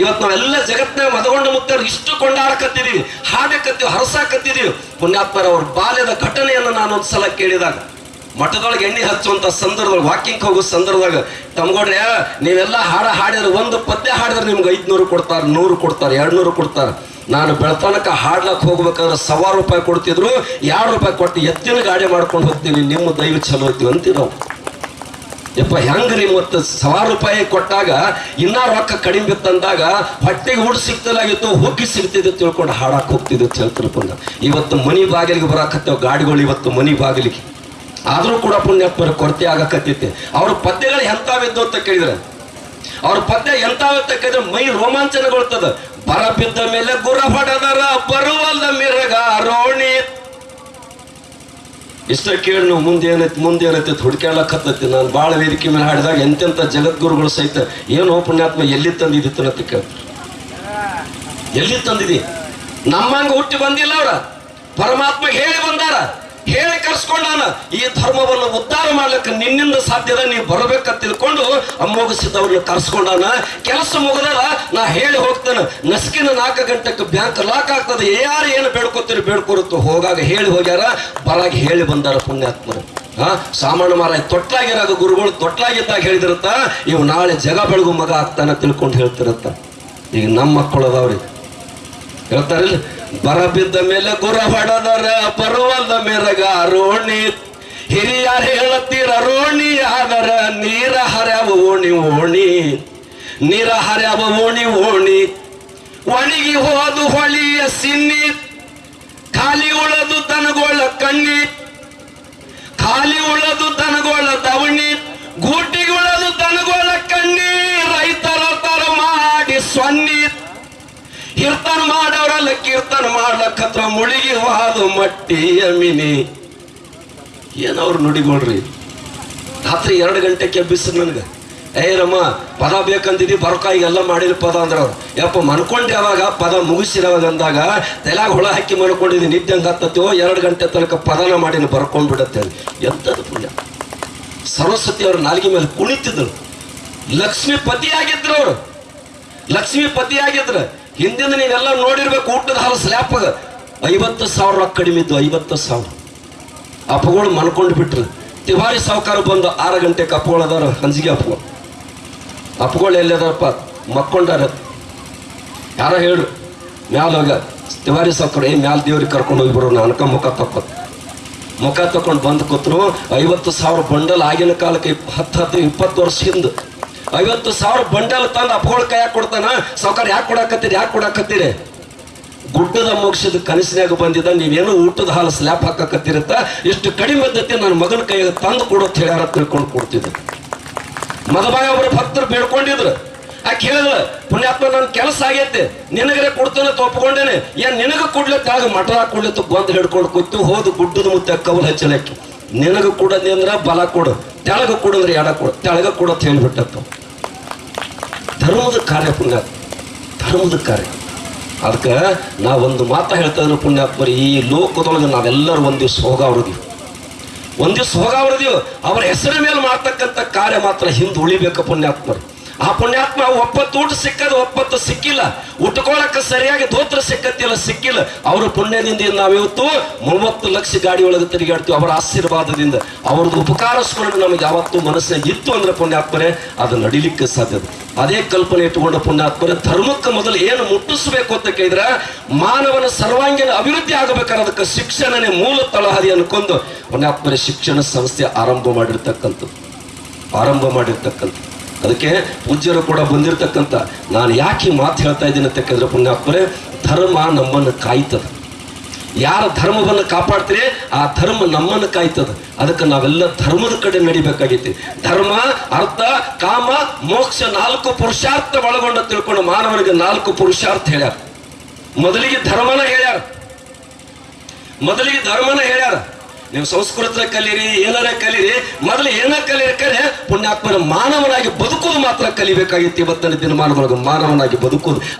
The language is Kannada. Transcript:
ಇವತ್ತು ನಾವೆಲ್ಲ ಜಗತ್ತಿನ ಮದಗೊಂಡ ಮುತ್ತರು ಇಷ್ಟು ಕೊಂಡಾಡಕತ್ತಿದೀವಿ ಹಾಡಕತ್ತೀವಿ ಹರಸಾಕತ್ತಿದೀವಿ. ಪುಣ್ಯಾತ್ಮರ ಅವ್ರ ಬಾಲ್ಯದ ಘಟನೆಯನ್ನು ನಾನು ಒಂದ್ಸಲ ಕೇಳಿದಾಗ, ಮಠದೊಳಗೆ ಎಣ್ಣೆ ಹಚ್ಚುವಂತ ಸಂದರ್ಭದೊಳಗೆ ವಾಕಿಂಗ್ ಹೋಗೋ ಸಂದರ್ಭದಾಗ, ತಮ್ಗೊಡ್ರೆ, ನೀವೆಲ್ಲ ಹಾಡ ಹಾಡಿದ್ರೆ ಒಂದು ಪದ್ಯ ಹಾಡಿದ್ರೆ ನಿಮ್ಗೆ ಐದ್ನೂರು ಕೊಡ್ತಾರೆ, ನೂರು ಕೊಡ್ತಾರೆ ಎರಡು ನೂರು ಕೊಡ್ತಾರೆ. ನಾನು ಬೆಳತನಕ ಹಾಡ್ಲಕ್ ಹೋಗ್ಬೇಕಾದ್ರೆ ಸವಾ ರೂಪಾಯಿ ಕೊಡ್ತಿದ್ರು, ಎರಡು ರೂಪಾಯಿ ಕೊಟ್ಟು ಎತ್ತಿನ ಗಾಡಿ ಮಾಡ್ಕೊಂಡು ಹೋಗ್ತೀನಿ, ನಿಮ್ಮ ದೈವ ಚಲೋ ಹೋಗ್ತೀವಿ ಅಂತೀವಿ ನಾವು ಯಪ್ಪ, ಹೆಂಗ್ರಿ ಇವತ್ತು ಸಾವಿರ ರೂಪಾಯಿ ಕೊಟ್ಟಾಗ ಇನ್ನ ರೊಕ್ಕ ಕಡಿಮೆ ಬಿತ್ತಂದಾಗ ಹೊಟ್ಟೆಗೆ ಊಟ ಸಿಗ್ತಲಾಗಿತ್ತು ಹುಗ್ಗಿ ಸಿಗ್ತಿದ್ದು ತಿಳ್ಕೊಂಡು ಹಾಡಕ್ ಹೋಗ್ತಿದ್ದು ತಿಳ್ಕೊಂಡ ಇವತ್ತು ಮನಿ ಬಾಗಿಲಿಗೆ ಬರಾಕತ್ತೇವೆ ಗಾಡಿಗಳು ಇವತ್ತು ಮನಿ ಬಾಗಿಲಿಗೆ. ಆದರೂ ಕೂಡ ಪುಣ್ಯಾತ್ಮರ ಕೊರತೆ ಆಗಕತ್ತೈತೆ. ಅವ್ರ ಪದ್ಯಗಳು ಎಂತಾವಿದ್ದು ಅಂತ ಕೇಳಿದ್ರೆ, ಅವ್ರ ಪದ್ಯ ಎಂತಾವ ಅಂತ ಕೇಳಿದ್ರೆ ಮೈ ರೋಮಾಂಚನಗೊಳ್ತದ. ಬರ ಬಿದ್ದ ಮೇಲೆ ಗುರ ಹೊಡೆದರ ಬರುವಲ್ಲ ಮಿರಗ ರೋಣಿ ಇಷ್ಟ ಕೇಳಿ ನೀವು ಮುಂದೆ ಏನೈತಿ ಮುಂದೆ ಏನೈತಿ ಹುಡ್ಕ್ಯಾಳಕತ್ತೈತಿ ನಾನು ಭಾಳ ವೇದಿಕೆ ಮೇಲೆ ಹಾಡಿದಾಗ ಎಂತೆಂಥ ಜಗದ್ಗುರುಗಳು ಸಹಿತ ಏನು ಪುಣ್ಯಾತ್ಮ ಎಲ್ಲಿ ತಂದಿದ್ದಿತ್ತು ಅಂತ ಕೇಳ್ತಾರೆ ಎಲ್ಲಿ ತಂದಿದಿ? ನಮ್ಮಂಗ ಹುಟ್ಟಿ ಬಂದಿಲ್ಲ ಅವ್ರ. ಪರಮಾತ್ಮ ಹೇಳಿ ಬಂದಾರ. ಹೇಳಿ ಕರ್ಸ್ಕೊಂಡಾನ ಈ ಧರ್ಮವನ್ನು ಉದ್ಧಾರ ಮಾಡ್ಲಿಕ್ಕೆ ನಿನ್ನಿಂದ ಸಾಧ್ಯದ ನೀವು ಬರಬೇಕಂತ ತಿಳ್ಕೊಂಡು ಅಮ್ಮೋಗಿಸಿದವ್ರನ್ನ ಕರ್ಸ್ಕೊಂಡಾನ. ಕೆಲಸ ಮುಗದಲ್ಲ ನಾ ಹೇಳಿ ಹೋಗ್ತೇನೆ, ನಸ್ಕಿನ ನಾಲ್ಕು ಗಂಟೆಗೆ ಬ್ಯಾಂಕ್ ಲಾಕ್ ಆಗ್ತದೆ. ಯಾರು ಏನು ಬೇಡ್ಕೊತೀರಿ ಬೇಡ್ಕೊರುತ್ತೋ ಹೋಗಾಗ ಹೇಳಿ ಹೋಗ್ಯಾರ. ಬರಾಗ ಹೇಳಿ ಬಂದಾರ ಪುಣ್ಯಾತ್ಮರು. ಹಾ ಸಾಮಾನ್ಯ ಮಾರ ತೊಟ್ಲಾಗಿರಾಗ ಗುರುಗಳು ತೊಟ್ಲಾಗಿದ್ದಾಗ ಹೇಳಿದಿರತ್ತ ಇವು ನಾಳೆ ಜಗ ಬೆಳಗು ಮಗ ಆಗ್ತಾನ ತಿಳ್ಕೊಂಡು ಹೇಳ್ತಿರತ್ತ. ಈಗ ನಮ್ಮ ಮಕ್ಕಳು ಅದಾವ್ರಿ. ಹೇಳ್ತಾರಿಲ್ಲ? ಬರ ಬಿದ್ದ ಮೇಲೆ ಗುರ ಹೊಡೆದರ ಬರುವಲ್ದ ಮೆರಗ ರೋಣಿ ಹಿರಿಯರು ಹೇಳತ್ತೀರ ರೋಣಿ ಆದರ ನೀರ ಹರ್ಯಾವ ಓಣಿ ಓಣಿ. ನೀರ ಹರ್ಯಾವ ಓಣಿ ಓಣಿ. ಒಣಗಿ ಹೋದು ಹೊಳಿಯ ಸಿನ್ನಿ. ಖಾಲಿ ಉಳದು ತನಗೊಳ ಕಣ್ಣಿ ಖಾಲಿ ಉಳದು ದನಗೋಳ ದವಣಿ ಗೂಟಿಗೆ ಉಳದು ದನಗೋಳ ಕಣ್ಣಿ ರೈತರ ತರ ಮಾಡಿ ಸೊನ್ನಿ ಕೀರ್ತನ ಮಾಡವ್ರಲ್ಲ, ಕೀರ್ತನ ಮಾಡ್ಲಕ್ಕತ್ರ ಮುಳುಗಿ ಹಾದು ಮಟ್ಟಿ ಅಮಿನಿ ಏನವ್ರು ನುಡಿಗೊಳ್ರಿ? ರಾತ್ರಿ ಎರಡು ಗಂಟೆಗೆ ಎಬ್ಬಿಸ್ರು ನನಗೆ. ಏ ರಮ್ಮ, ಪದ ಬೇಕಂತಿದ್ದಿ ಬರ್ಕಾಯಿ ಎಲ್ಲ ಮಾಡಿರ ಪದ ಅಂದ್ರೆ ಅವ್ರು ಯಪ್ಪ, ಮನ್ಕೊಂಡೆ ಅವಾಗ ಪದ ಮುಗಿಸಿರವಾಗ ಅಂದಾಗ ತಲೆಯಾಗ ಹುಳ ಹಾಕಿ ಮನ್ಕೊಂಡಿದ್ದಿ ನಿದ್ದೆ ಹಂಗೆ ಹತ್ತತ್ತೀವೋ ಎರಡು ಗಂಟೆ ತನಕ ಪದನ ಮಾಡಿನ ಬರ್ಕೊಂಡ್ಬಿಡತ್ತೆ ಎಂಥದ್ದು ಪುಣ್ಯ. ಸರಸ್ವತಿ ಅವ್ರ ನಾಲ್ಗೆ ಮೇಲೆ ಕುಣಿತಿದ್ರು. ಲಕ್ಷ್ಮೀ ಪತಿಯಾಗಿದ್ರು ಅವರು. ಲಕ್ಷ್ಮೀ ಪತಿಯಾಗಿದ್ರು ಹಿಂದಿನ ನೀವೆಲ್ಲ ನೋಡಿರ್ಬೇಕು, ಊಟದ ಹಾಲು ಸ್ಲ್ಯಾಪಗ. ಐವತ್ತು ಸಾವಿರ ರೊಕ್ಕ ಕಡಿಮೆ ಇದ್ದು ಐವತ್ತು ಸಾವಿರ. ಅಪ್ಪಗಳು ಮಲ್ಕೊಂಡು ಬಿಟ್ರು. ತಿವಾರಿ ಸಾವುಕಾರ ಬಂದು ಆರು ಗಂಟೆಗೆ ಅಪ್ಪಗಳದಾರ ಹಂಜಿಗೆ ಅಪ್ಪಗಳು. ಅಪ್ಪಗಳು ಎಲ್ಲದಾರಪ್ಪ? ಮಕ್ಕೊಂಡಾರ. ಯಾರ ಹೇಳು ಮ್ಯಾಲ ಹೋಗ. ತಿವಾರಿ ಸಾವುಕಾರ, ಏ, ಮ್ಯಾಲ ದೇವ್ರಿಗೆ ಕರ್ಕೊಂಡು ಹೋಗಿ ಬರೋ ಅನ್ಕ ಮುಖ ತಪ್ಪ ಮುಖ ತಕೊಂಡು ಬಂದು ಕೂತ್ರು, ಐವತ್ತು ಸಾವಿರ ಬಂಡಲ್ ಆಗಿನ ಕಾಲಕ್ಕೆ ಹತ್ತು ಹತ್ತು, ಇಪ್ಪತ್ತು ವರ್ಷ ಹಿಂದೆ ಐವತ್ತು ಸಾವಿರ ಬಂಡಲ್ ತಂದು ಅಪ್ಪಗಳ ಯಾಕೆ ಕೊಡ್ತಾನ? ಸಾವುಕಾರ ಯಾಕೆ ಕೊಡಾಕತ್ತೀರಿ ಯಾಕೆ ಕೊಡಾಕತ್ತೀರಿ? ಗುಡ್ಡದ ಮೋಕ್ಷದ ಕನಸಿನಾಗ ಬಂದಿದ್ದ, ನೀವೇನು ಊಟದ ಹಾಲು ಸ್ಲ್ಯಾಪ್ ಹಾಕಕತ್ತಿರತ್ತ ಇಷ್ಟು ಕಡಿಮೆ ಪದ್ಧತಿ ನನ್ನ ಮಗನ ಕೈಯಾಗ ತಂದು ಕೊಡೋದು ಹೇಳ್ಯಾರ ತಿಳ್ಕೊಂಡು ಕೊಡ್ತಿದ್ದೆ. ಮದಬಾಯ ಒಬ್ಬರು ಭಕ್ತರು ಬೇಡ್ಕೊಂಡಿದ್ರು. ಆಕೆ ಹೇಳಿದ್ರ ಪುಣ್ಯಾತ್ಮ ನನ್ನ ಕೆಲಸ ಆಗೈತೆ. ನಿನಗರೆ ಕೊಡ್ತಾನೆ ಒಪ್ಕೊಂಡೇನೆ ಏನ್ ನಿನಗ ತಾಗ ಮಠ ಕೊಡ್ಲಿತ್ತು ಬಂದು ಹಿಡ್ಕೊಂಡು ಕೂತು ಹೋದು ಗುಡ್ಡದ ಮುತ್ತೆ ಕವಲ್ ಹಚ್ಚಲಕ್ಕೆ. ನಿನಗ ಕೊಡದೆ ಅಂದ್ರೆ ಬಲ ಕೊಡು. ತೆಳಗ ಕೊಡಂದ್ರೆ ಎಡ ಕೊಡು. ತೆಳಗ ಕೊಡತ್ ಹೇಳ್ಬಿಟ್ಟತ್ತು. ಧರ್ಮದ ಕಾರ್ಯ ಪುಣ್ಯಾತ್ಮ. ಧರ್ಮದ ಕಾರ್ಯ. ಅದಕ್ಕೆ ನಾವೊಂದು ಮಾತು ಹೇಳ್ತಾ ಇದ್ರು ಪುಣ್ಯಾತ್ಮರಿ, ಈ ಲೋಕದೊಳಗೆ ನಾವೆಲ್ಲರೂ ಒಂದ್ ದಿವ್ಸ ಹೋಗಾವ್ರದೀವಿ ದಿವಸ ದಿವ್ಸ ಹೋಗಾವ್ರದೀವಿ ಅವರ ಹೆಸರ ಮೇಲೆ ಮಾಡ್ತಕ್ಕಂಥ ಕಾರ್ಯ ಮಾತ್ರ ಹಿಂದೆ ಉಳಿಬೇಕು ಪುಣ್ಯಾತ್ಮರು. ಆ ಪುಣ್ಯಾತ್ಮ ಒಪ್ಪತ್ತು ಊಟ ಸಿಕ್ಕದು, ಒಪ್ಪತ್ತು ಸಿಕ್ಕಿಲ್ಲ. ಉಟ್ಕೊಳಕ್ಕೆ ಸರಿಯಾಗಿ ದೋತ್ರ ಸಿಕ್ಕತ್ತಿಲ್ಲ, ಸಿಕ್ಕಿಲ್ಲ. ಅವರ ಪುಣ್ಯದಿಂದ ನಾವಿವತ್ತು ಮೂವತ್ತು ಲಕ್ಷ ಗಾಡಿ ಒಳಗೆ ತಿರುಗಾಡ್ತೀವಿ ಅವರ ಆಶೀರ್ವಾದದಿಂದ. ಅವ್ರದ್ದು ಉಪಕಾರ ಸ್ಮರಣೆ ನಮಗೆ ಯಾವತ್ತು ಮನಸ್ಸಿನಾಗ ಇತ್ತು ಅಂದ್ರೆ ಪುಣ್ಯಾತ್ಮರೇ, ಅದು ನಡಿಲಿಕ್ಕೆ ಸಾಧ್ಯ ಅದೇ. ಕಲ್ಪನೆ ಇಟ್ಟುಕೊಂಡ ಪುಣ್ಯಾತ್ಮರೇ, ಧರ್ಮಕ್ಕೆ ಮೊದಲು ಏನು ಮುಟ್ಟಿಸಬೇಕು ಅಂತ ಕೇಳಿದ್ರೆ, ಮಾನವನ ಸರ್ವಾಂಗೀಣ ಅಭಿವೃದ್ಧಿ ಆಗಬೇಕಾದಕ್ಕೆ ಶಿಕ್ಷಣನೇ ಮೂಲ ತಳಹದಿ ಅನ್ಕೊಂಡು ಪುಣ್ಯಾತ್ಮರೇ ಶಿಕ್ಷಣ ಸಂಸ್ಥೆ ಆರಂಭ ಮಾಡಿರ್ತಕ್ಕಂಥದ್ದು. ಆರಂಭ ಮಾಡಿರ್ತಕ್ಕಂಥ ಅದಕ್ಕೆ ಪೂಜ್ಯರು ಕೂಡ ಬಂದಿರತಕ್ಕಂಥ, ನಾನು ಯಾಕೆ ಈ ಮಾತು ಹೇಳ್ತಾ ಇದ್ದೀನಿ ಅಂತ ಕೇಳಿದ್ರೆ ಪುಣ್ಯಾತ್ಮರೇ, ಧರ್ಮ ನಮ್ಮನ್ನು ಕಾಯ್ತದ. ಯಾರ ಧರ್ಮವನ್ನು ಕಾಪಾಡ್ತೀರಿ, ಆ ಧರ್ಮ ನಮ್ಮನ್ನು ಕಾಯ್ತದ. ಅದಕ್ಕೆ ನಾವೆಲ್ಲ ಧರ್ಮದ ಕಡೆ ನಡಿಬೇಕಾಗೈತಿ. ಧರ್ಮ, ಅರ್ಥ, ಕಾಮ, ಮೋಕ್ಷ ನಾಲ್ಕು ಪುರುಷಾರ್ಥ ಒಳಗೊಂಡ ತಿಳ್ಕೊಂಡು ಮಾನವನಿಗೆ ನಾಲ್ಕು ಪುರುಷಾರ್ಥ ಹೇಳ್ಯಾರ. ಮೊದಲಿಗೆ ಧರ್ಮನ ಹೇಳ್ಯಾರ. ಮೊದಲಿಗೆ ಧರ್ಮನ ಹೇಳ್ಯಾರ. ನೀವು ಸಂಸ್ಕೃತ ಕಲೀರಿ, ಏನಾರ ಕಲೀರಿ, ಮೊದಲು ಏನ ಕಲಿಯಕರೆ ಕರೆ, ಪುಣ್ಯಾತ್ಮನ ಮಾನವನಾಗಿ ಬದುಕುವುದು ಮಾತ್ರ ಕಲಿಬೇಕಾಗಿತ್ತು ಇವತ್ತಿನ ದಿನಮಾನದೊಳಗೆ ಮಾನವನಾಗಿ ಬದುಕುವುದು.